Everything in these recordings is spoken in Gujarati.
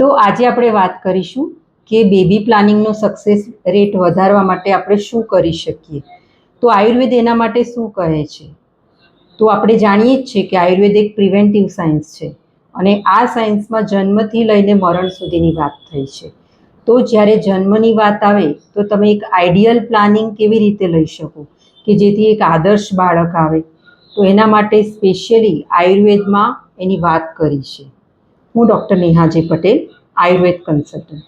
તો આજે આપણે વાત કરીશું કે બેબી પ્લાનિંગનો સક્સેસ રેટ વધારવા માટે આપણે શું કરી શકીએ. તો આયુર્વેદ એના માટે શું કહે છે? તો આપણે જાણીએ જ છીએ કે આયુર્વેદ એક પ્રિવેન્ટિવ સાયન્સ છે અને આ સાયન્સમાં જન્મથી લઈને મરણ સુધીની વાત થઈ છે. તો જ્યારે જન્મની વાત આવે તો તમે એક આઈડિયલ પ્લાનિંગ કેવી રીતે લઈ શકો? કે જેથી એક આદર્શ બાળક આવે. તો એના માટે સ્પેશિયલી આયુર્વેદમાં એની વાત કરી છે. હું ડૉક્ટર નેહાજી પટેલ, આયુર્વેદ કન્સલ્ટન્ટ.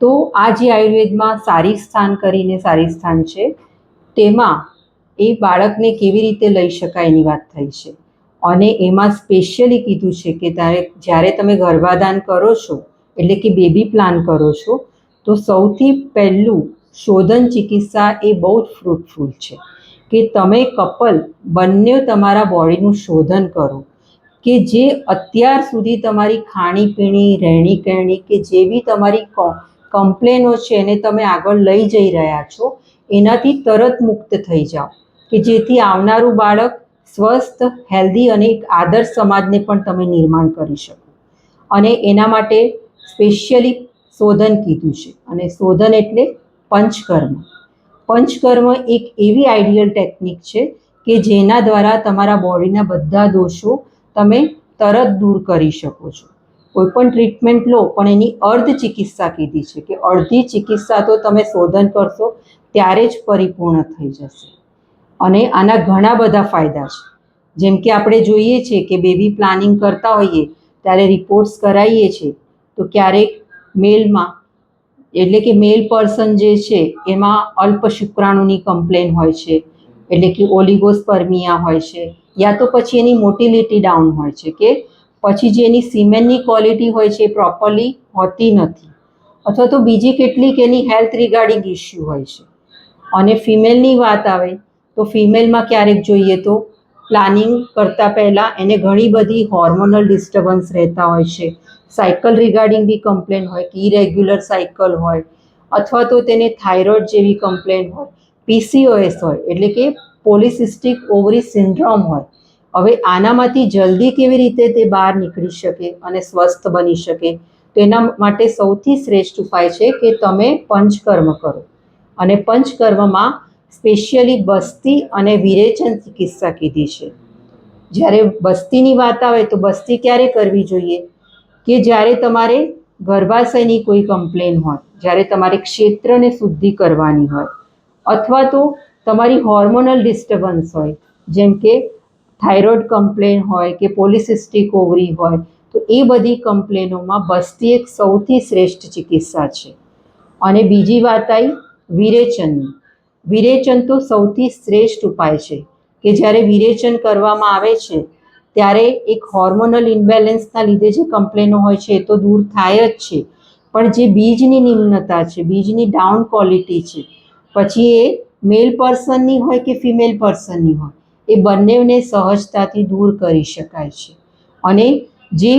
તો આ જે આયુર્વેદમાં સારી સ્થાન કરીને સારી સ્થાન છે, તેમાં એ બાળકને કેવી રીતે લઈ શકાય એની વાત થઈ છે. અને એમાં સ્પેશિયલી કીધું છે કે તારે જ્યારે તમે ગર્ભાધાન કરો છો, એટલે કે બેબી પ્લાન કરો છો, તો સૌથી પહેલું શોધન ચિકિત્સા એ બહુ જ ફ્રૂટફુલ છે. કે તમે કપલ બંને તમારા બોડીનું શોધન કરો. કે જે અત્યાર સુધી તમારી ખાણીપીણી રહેણી કહેણી કે જે બી તમારી કમ્પ્લેનો છે એને તમે આગળ લઈ જઈ રહ્યા છો, એનાથી તરત મુક્ત થઈ જાઓ. કે જેથી આવનારું બાળક સ્વસ્થ, હેલ્ધી અને એક આદર્શ સમાજને પણ તમે નિર્માણ કરી શકો. અને એના માટે સ્પેશિયલી શોધન કીધું છે. અને શોધન એટલે પંચકર્મ. પંચકર્મ એક એવી આઈડિયલ ટેકનિક છે કે જેના દ્વારા તમારા બોડીના બધા દોષો તમે તરત દૂર કરી શકો છો. કોઈ પણ ટ્રીટમેન્ટ લો, પણ એની અર્ધ ચિકિત્સા કીધી છે કે અડધી ચિકિત્સા તો તમે શોધન કરશો, ત્યારે જ પરિપૂર્ણ થઈ જશે. અને આના ઘણા બધા ફાયદા છે. જેમ કે આપણે જોઈએ છીએ કે બેબી પ્લાનિંગ કરતા હોઈએ, ત્યારે રિપોર્ટ્સ કરાવીએ છીએ તો ક્યારેક મેલમાં, એટલે કે મેલ પર્સન જે છે, એમાં અલ્પ શુક્રાણુની કમ્પ્લેન હોય છે, એટલે કે ઓલિગોસ્પર્મિયા હોય છે યા તો પછી એની મોટિલિટી ડાઉન હોય છે કે પછી જે એની સિમેનની ક્વોલિટી હોય છે એ પ્રોપરલી હોતી નથી. અથવા તો બીજી કેટલીક એની હેલ્થ રિગાર્ડિંગ ઇસ્યુ હોય છે. અને ફિમેલની વાત આવે તો ફિમેલમાં ક્યારેક જોઈએ તો પ્લાનિંગ કરતાં પહેલાં એને ઘણી બધી હોર્મોનલ ડિસ્ટર્બન્સ રહેતા હોય છે. સાયકલ રિગાર્ડિંગ બી કમ્પ્લેન હોય, કે ઇરેગ્યુલર સાયકલ હોય, અથવા તો તેને થાઇરોઇડ જેવી કમ્પ્લેન હોય પીસીઓએસ હોય, એટલે કે પોલિસિસ્ટિક ઓવરી સિન્ડ્રોમ હોય. હવે આનામાંથી જલ્દી કેવી રીતે તે બહાર નીકળી શકે અને સ્વસ્થ બની શકે, તો એના માટે સૌથી શ્રેષ્ઠ ઉપાય છે કે તમે પંચકર્મ કરો. અને પંચકર્મમાં સ્પેશિયલી બસ્તી અને વિરેચન ચિકિત્સા કીધી છે. જ્યારે બસ્તીની વાત આવે તો બસ્તી ક્યારે કરવી જોઈએ? કે જ્યારે તમારે ગર્ભાશયની કોઈ કમ્પ્લેન હોય, જ્યારે તમારે ક્ષેત્રને શુદ્ધિ કરવાની હોય, અથવા તો તમારી હોર્મોનલ ડિસ્ટર્બન્સ હોય, જેમ કે થાઇરોઇડ કમ્પ્લેન હોય કે પોલિસિસ્ટિક ઓવરી હોય, તો એ બધી કમ્પ્લેનોમાં બસ્તી એક સૌથી શ્રેષ્ઠ ચિકિત્સા છે. અને બીજી વાત આવી વિરેચનની વિરેચન તો સૌથી શ્રેષ્ઠ ઉપાય છે કે જ્યારે વિરેચન કરવામાં આવે છે, ત્યારે એક હોર્મોનલ ઇમ્બેલેન્સના લીધે જે કમ્પ્લેનો હોય છે એ તો દૂર થાય જ છે. પણ જે બીજની નિમ્નતા છે, બીજની ડાઉન ક્વોલિટી છે, પછી એ મેલ પર્સનની હોય કે ફિમેલ પર્સનની હોય, એ બંનેને સહજતાથી દૂર કરી શકાય છે. અને જે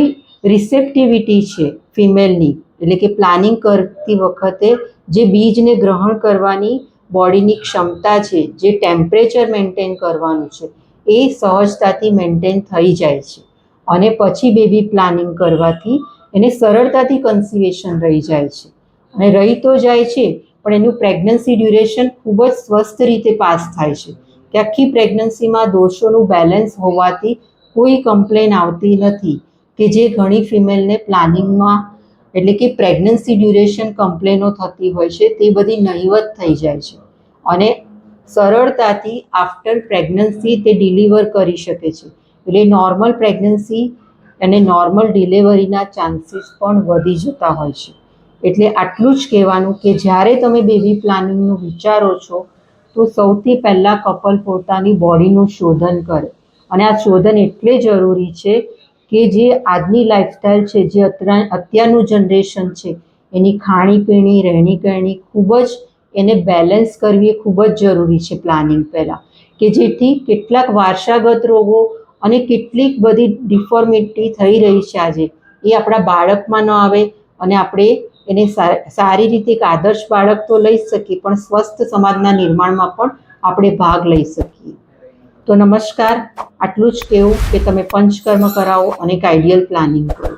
રિસેપ્ટિવિટી છે ફિમેલની એટલે કે પ્લાનિંગ કરતી વખતે જે બીજને ગ્રહણ કરવાની બોડીની ક્ષમતા છે, જે ટેમ્પરેચર મેન્ટેન કરવાનું છે, એ સહજતાથી મેન્ટેન થઈ જાય છે. અને પછી બેબી પ્લાનિંગ કરવાથી એને સરળતાથી કન્સિવેશન રહી જાય છે. અને રહી તો જાય છે પણ એનું પ્રેગ્નન્સી ડ્યુરેશન ખૂબ જ સ્વસ્થ રીતે પાસ થાય છે. કે આખી પ્રેગ્નન્સીમાં દોષોનું બેલેન્સ હોવાથી કોઈ કમ્પ્લેન આવતી નથી કે જે ઘણી ફિમેલને પ્લાનિંગમાં એટલે કે પ્રેગ્નન્સી ડ્યુરેશન કમ્પ્લેનો થતી હોય છે તે બધી નહીવત થઈ જાય છે. અને સરળતાથી આફ્ટર પ્રેગ્નન્સી તે ડિલિવર કરી શકે છે. એટલે નોર્મલ પ્રેગ્નન્સી અને નોર્મલ ડિલિવરીના ચાન્સીસ પણ વધી જતા હોય છે. એટલે આટલું જ કહેવાનું કે જ્યારે તમે બેબી પ્લાનિંગનું વિચારો છો, તો સૌથી પહેલાં કપલ પોતાની બોડીનું શોધન કરે. અને આ શોધન એટલે જરૂરી છે કે જે આજની લાઈફસ્ટાઈલ છે, જે અત્યારનું જનરેશન છે, એની ખાણીપીણી રહેણી કરણી ખૂબ જ એને બેલેન્સ કરવી એ ખૂબ જ જરૂરી છે પ્લાનિંગ પહેલાં. કે જેથી કેટલાક વારસાગત રોગો અને કેટલીક બધી ડિફોર્મિટી થઈ રહી છે આજે. એ આપણા બાળકમાં ન આવે અને આપણે એને સારી રીતે એક આદર્શ બાળક તો લઈ શકીએ, પણ સ્વસ્થ સમાજના નિર્માણમાં પણ આપણે ભાગ લઈ શકીએ. તો નમસ્કાર, આટલું જ કહેવું કે તમે પંચકર્મ કરાવો અને એક આઈડિયલ પ્લાનિંગ કરો.